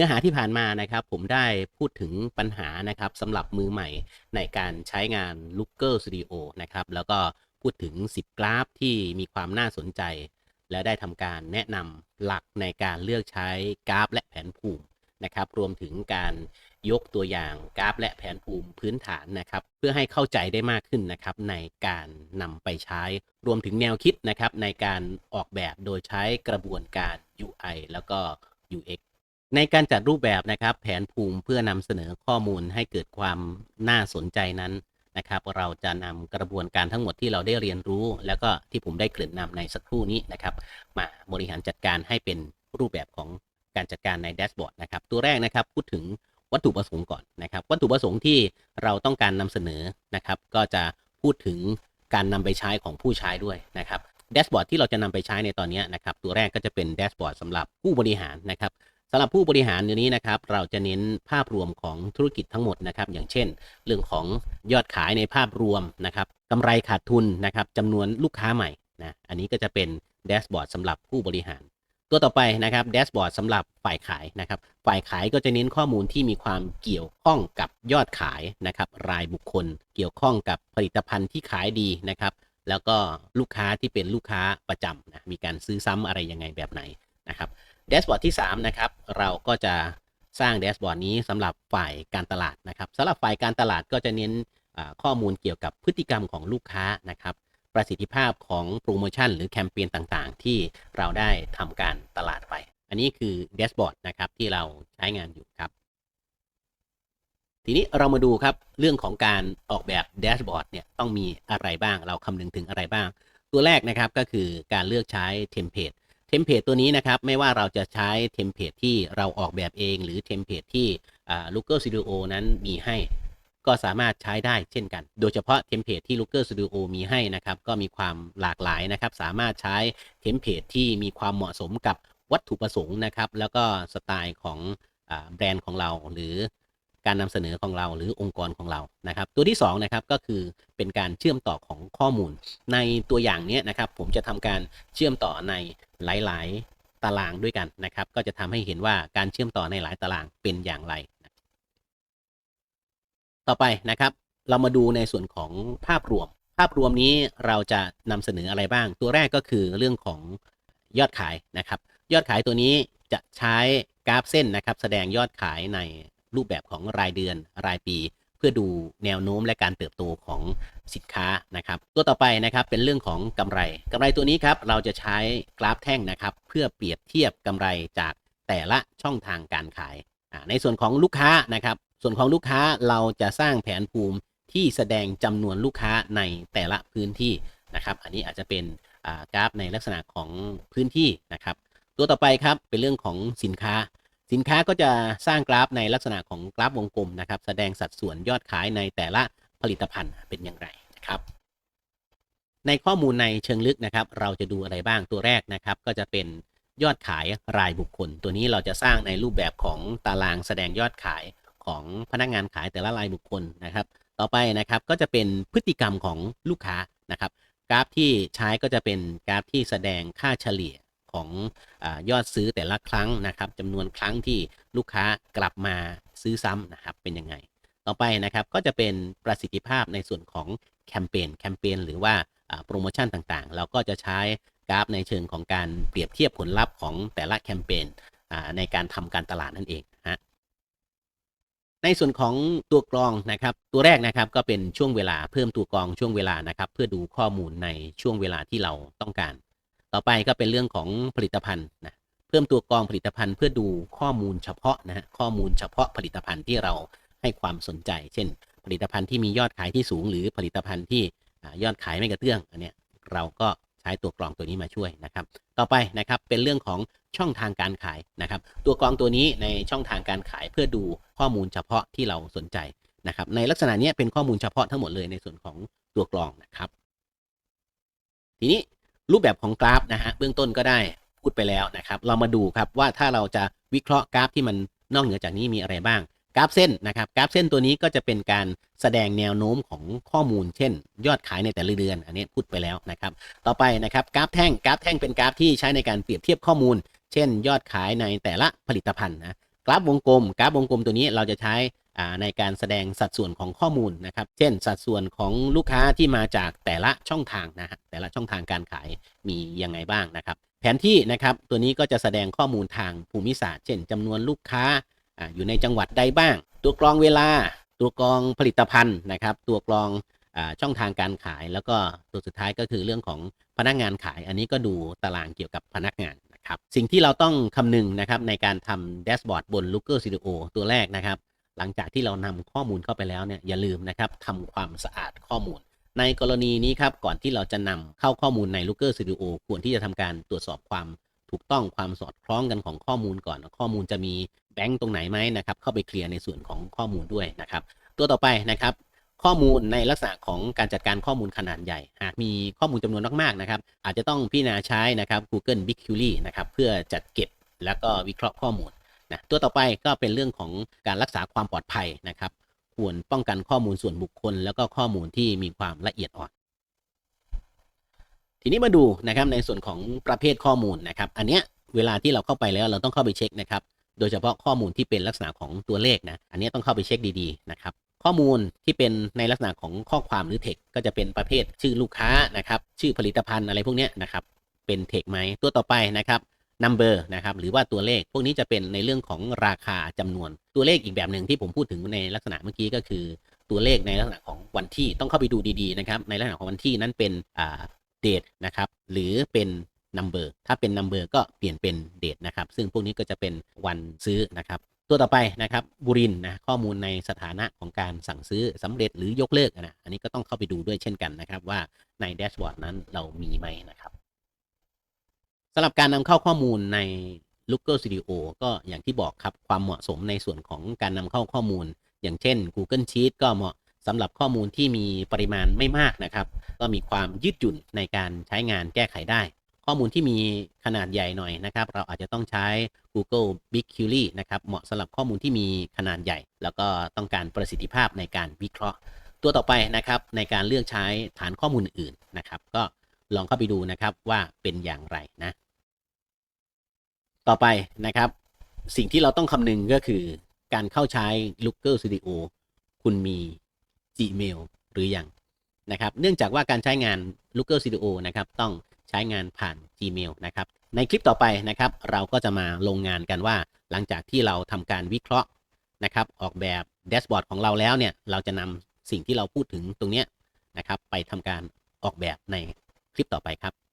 นื้อหาที่ผ่านมานะครับ ผมได้พูดถึงปัญหานะครับสำหรับมือใหม่ในการใช้งาน Looker Studio นะครับ แล้วก็พูดถึง 10 กราฟที่มีความน่าสนใจ และได้ทำการแนะนำหลักในการเลือกใช้กราฟและแผนภูมินะครับ รวมถึงการยกตัวอย่างกราฟและแผนภูมิพื้นฐานนะครับ เพื่อให้เข้าใจได้มากขึ้นนะครับ ในการนำไปใช้ รวมถึงแนวคิดนะครับ ในการออกแบบโดยใช้กระบวนการ UI แล้วก็ UX ในการจัดรูปแบบนะครับ แผนภูมิเพื่อนำเสนอข้อมูลให้เกิดความน่าสนใจนั้นนะครับ เราจะนำกระบวนการทั้งหมดที่เราได้เรียนรู้ แล้วก็ที่ผมได้เกริ่นนำในสักครู่นี้นะครับ มาบริหารจัดการให้เป็นรูปแบบของการจัดการในแดชบอร์ดนะครับ ตัวแรกนะครับพูดถึงวัตถุประสงค์ก่อนนะครับ วัตถุประสงค์ที่เราต้องการนำเสนอนะครับ ก็จะพูดถึงการนำไปใช้ของผู้ใช้ด้วยนะครับแดชบอร์ดที่เราจะนำไปใช้ในตอนนี้นะครับ ตัวแรกก็จะเป็นแดชบอร์ดสำหรับผู้บริหารนะครับ สำหรับผู้บริหารเดี๋ยวนี้นะครับ เราจะเน้นภาพรวมของธุรกิจทั้งหมดนะครับ อย่างเช่น เรื่องของยอดขายในภาพรวมนะครับกำไรขาดทุนนะครับจำนวนลูกค้าใหม่นะอันนี้ก็จะเป็นแดชบอร์ดสำหรับผู้บริหาร ตัวต่อไปนะครับแดชบอร์ดสำหรับฝ่ายขายนะครับ ฝ่ายขายก็จะเน้นข้อมูลที่มีความเกี่ยวข้องกับยอดขายนะครับ รายบุคคล เกี่ยวข้องกับผลิตภัณฑ์ที่ขายดีนะครับ แล้วก็ลูกค้าที่เป็นลูกค้าประจำนะมีการซื้อซ้ำอะไรยังไงแบบไหนนะครับ แดชบอร์ดที่3นะครับเราก็จะสร้างแดชบอร์ดนี้สำหรับฝ่ายการตลาดนะครับสำหรับฝ่ายการตลาดก็จะเน้นข้อมูลเกี่ยวกับพฤติกรรมของลูกค้านะครับ ประสิทธิภาพของโปรโมชั่นหรือแคมเปญต่างๆ ที่เราได้ทำการตลาดไป อันนี้คือแดชบอร์ดนะครับที่เราใช้งานอยู่ครับ ทีนี้เรามาดูครับเรื่องของการออกแบบแดชบอร์ดเนี่ยต้องมีอะไรบ้างเราคำนึงถึงอะไรบ้าง ตัวแรกนะครับก็คือการเลือกใช้เทมเพลต เทมเพลตตัวนี้นะครับ ไม่ว่าเราจะใช้เทมเพลตที่เราออกแบบเอง หรือเทมเพลตที่ Looker Studio นั้นมีให้ ก็สามารถใช้ได้เช่นกัน โดยเฉพาะเทมเพลตที่ Looker Studio มีให้นะครับ ก็มีความหลากหลายนะครับ สามารถใช้เทมเพลตที่มีความเหมาะสมกับวัตถุประสงค์นะครับ แล้วก็สไตล์ของอแบรนด์ของเราหรือ การนำเสนอของเราหรือองค์กรของเรานะครับ ตัวที่2นะครับก็คือเป็นการเชื่อมต่อของข้อมูล ในตัวอย่างนี้นะครับ ผมจะทำการเชื่อมต่อในหลาย ๆ ตารางด้วยกันนะครับ ก็จะทำให้เห็นว่าการเชื่อมต่อในหลายตารางเป็นอย่างไร ต่อไปนะครับเรามาดูในส่วนของภาพรวม ภาพรวมนี้เราจะนำเสนออะไรบ้าง ตัวแรกก็คือเรื่องของยอดขายนะครับ ยอดขายตัวนี้จะใช้กราฟเส้นนะครับ แสดงยอดขายใน รูปแบบของรายเดือนรายปี เพื่อดูแนวโน้มและการเติบโตของสินค้านะครับ ตัวต่อไปนะครับเป็นเรื่องของกำไรกำไรตัวนี้ครับเราจะใช้กราฟแท่งนะครับ เพื่อเปรียบเทียบกำไรจากแต่ละช่องทางการขาย ในส่วนของลูกค้านะครับ ส่วนของลูกค้าเราจะสร้างแผนภูมิที่แสดงจำนวนลูกค้าในแต่ละพื้นที่นะครับ อันนี้อาจจะเป็นกราฟในลักษณะของพื้นที่นะครับ ตัวต่อไปครับเป็นเรื่องของสินค้า สินค้าก็จะสร้างกราฟในลักษณะของกราฟวงกลมนะครับ แสดงสัดส่วนยอดขายในแต่ละผลิตภัณฑ์เป็นอย่างไรนะครับ ในข้อมูลในเชิงลึกนะครับ เราจะดูอะไรบ้างตัวแรกนะครับ ก็จะเป็นยอดขายรายบุคคล ตัวนี้เราจะสร้างในรูปแบบของตารางแสดงยอดขายของพนักงานขายแต่ละรายบุคคลนะครับ ต่อไปนะครับก็จะเป็นพฤติกรรมของลูกค้านะครับ กราฟที่ใช้ก็จะเป็นกราฟที่แสดงค่าเฉลี่ย ของอยอดซื้อแต่ละครั้งนะครับจำนวนครั้งที่ลูกค้ากลับมาซื้อซ้ำนะครับเป็นยังไง ต่อไปนะครับก็จะเป็นประสิทธิภาพในส่วนของแคมเปญแคมเปญหรือว่าโปรโมชั่นต่างๆ เราก็จะใช้กราฟในเชิงของการเปรียบเทียบผลลัพธ์ของแต่ละแคมเปญในการทำการตลาดนั่นเองฮะในส่วนของตัวกรองนะครับ ตัวแรกนะครับก็เป็นช่วงเวลาเพิ่มตัวกรองช่วงเวลานะครับ เพื่อดูข้อมูลในช่วงเวลาที่เราต้องการ ต่อไปก็เป็นเรื่องของผลิตภัณฑ์นะเพิ่มตัวกรองผลิตภัณฑ์เพื่อดูข้อมูลเฉพาะนะฮะข้อมูลเฉพาะผลิตภัณฑ์ที่เราให้ความสนใจ เช่น ผลิตภัณฑ์ที่มียอดขายที่สูง หรือผลิตภัณฑ์ที่ยอดขายไม่กระเตื้องอันเนี้ยเราก็ใช้ตัวกรองตัวนี้มาช่วยนะครับ ต่อไปนะครับเป็นเรื่องของช่องทางการขายนะครับ ตัวกรองตัวนี้ในช่องทางการขายเพื่อดูข้อมูลเฉพาะที่เราสนใจนะครับ ในลักษณะนี้เป็นข้อมูลเฉพาะทั้งหมดเลยในส่วนของตัวกรองนะครับ ทีนี้ รูปแบบของกราฟนะฮะเบื้องต้นก็ได้พูดไปแล้วนะครับ เรามาดูครับว่าถ้าเราจะวิเคราะห์กราฟที่มันนอกเหนือจากนี้มีอะไรบ้าง กราฟเส้นนะครับ กราฟเส้นตัวนี้ก็จะเป็นการแสดงแนวโน้มของข้อมูล เช่น ยอดขายในแต่ละเดือน อันนี้พูดไปแล้วนะครับ ต่อไปนะครับกราฟแท่งกราฟแท่งเป็นกราฟที่ใช้ในการเปรียบเทียบข้อมูล เช่น ยอดขายในแต่ละผลิตภัณฑ์นะกราฟวงกลม กราฟวงกลมตัวนี้เราจะใช้ ในการแสดงสัดส่วนของข้อมูลนะครับ เช่น สัดส่วนของลูกค้าที่มาจากแต่ละช่องทางนะฮะแต่ละช่องทางการขายมียังไงบ้างนะครับ แผนที่นะครับตัวนี้ก็จะแสดงข้อมูลทางภูมิศาสตร์ เช่นจำนวนลูกค้าออยู่ในจังหวัดใดบ้าง ตัวกรองเวลา ตัวกรองผลิตภัณฑ์นะครับ ตัวกรองอช่องทางการขาย แล้วก็ตัวสุดท้ายก็คือเรื่องของพนักงานขาย อันนี้ก็ดูตารางเกี่ยวกับพนักงานนะครับ สิ่งที่เราต้องคำนึงนะครับในการทำแดชบอร์ดบน Looker Studio ตัวแรกนะครับ หลังจากที่เรานำข้อมูลเข้าไปแล้วเนี่ยอย่าลืมนะครับทำความสะอาดข้อมูล ในกรณีนี้ครับก่อนที่เราจะนำเข้าข้อมูลใน Looker Studio ควรที่จะทำการตรวจสอบความถูกต้องความสอดคล้องกันของข้อมูลก่อน ข้อมูลจะมีแบงค์ตรงไหนไหมนะครับเข้าไปเคลียร์ในส่วนของข้อมูลด้วยนะครับตัวต่อไปนะครับข้อมูลในลักษณะของการจัดการข้อมูลขนาดใหญ่ หากมีข้อมูลจำนวนมากๆนะครับ อาจจะต้องพิจารณาใช้นะครับ Google BigQuery นะครับ เพื่อจัดเก็บแล้วก็วิเคราะห์ข้อมูล นะตัวต่อไปก็เป็นเรื่องของการรักษาความปลอดภัยนะครับ ควรป้องกันข้อมูลส่วนบุคคล แล้วก็ข้อมูลที่มีความละเอียดอ่อน ทีนี้มาดูนะครับในส่วนของประเภทข้อมูลนะครับ อันเนี้ยเวลาที่เราเข้าไปแล้วเราต้องเข้าไปเช็คนะครับ โดยเฉพาะข้อมูลที่เป็นลักษณะของตัวเลขนะ อันนี้ต้องเข้าไปเช็คดีๆนะครับ ข้อมูลที่เป็นในลักษณะของข้อความหรือเทคก็จะเป็นประเภทชื่อลูกค้านะครับ ชื่อผลิตภัณฑ์อะไรพวกเนี้ยนะครับ เป็นเทคไหมตัวต่อไปนะครับ number นะครับหรือว่าตัวเลขพวกนี้จะเป็นในเรื่องของราคาจำนวนตัวเลขอีกแบบหนึ่งที่ผมพูดถึงในลักษณะเมื่อกี้ก็คือ ตัวเลขในลักษณะของวันที่ต้องเข้าไปดูดีๆนะครับในลักษณะของวันที่นั้นเป็นอ่าเดทนะครับหรือเป็น number ถ้าเป็น number ก็เปลี่ยนเป็นเดทนะครับซึ่งพวกนี้ก็จะเป็นวันซื้อนะครับตัวต่อไปนะครับบุรินนะข้อมูลในสถานะของการสั่งซื้อสำเร็จหรือยกเลิกนะอันนี้ก็ต้องเข้าไปดูด้วยเช่นกันนะครับว่าในแดชบอร์ดนั้นเรามีไหมนะครับ สำหรับการนำเข้าข้อมูลใน Looker Studio ก็อย่างที่บอกครับความเหมาะสมในส่วนของการนำเข้าข้อมูล อย่างเช่น Google Sheet ก็เหมาะสำหรับข้อมูลที่มีปริมาณไม่มากนะครับ ก็มีความยืดหยุ่นในการใช้งานแก้ไขได้ ข้อมูลที่มีขนาดใหญ่หน่อยนะครับ เราอาจจะต้องใช้ Google BigQuery นะครับเหมาะสำหรับข้อมูลที่มีขนาดใหญ่ แล้วก็ต้องการประสิทธิภาพในการวิเคราะห์ ตัวต่อไปนะครับในการเลือกใช้ฐานข้อมูลอื่นนะครับ ก็ ลองเข้าไปดูนะครับว่าเป็นอย่างไรนะ ต่อไปนะครับ สิ่งที่เราต้องคำนึงก็คือการเข้าใช้ Looker Studio คุณมี Gmail หรือยังนะครับ เนื่องจากว่าการใช้งาน Looker Studio นะครับ ต้องใช้งานผ่าน Gmail นะครับ ในคลิปต่อไปนะครับ เราก็จะมาลงงานกันว่า หลังจากที่เราทำการวิเคราะห์นะครับ ออกแบบแดชบอร์ดของเราแล้วเนี่ย เราจะนำสิ่งที่เราพูดถึงตรงนี้นะครับ ไปทำการออกแบบใน ลิปต่อไปครับ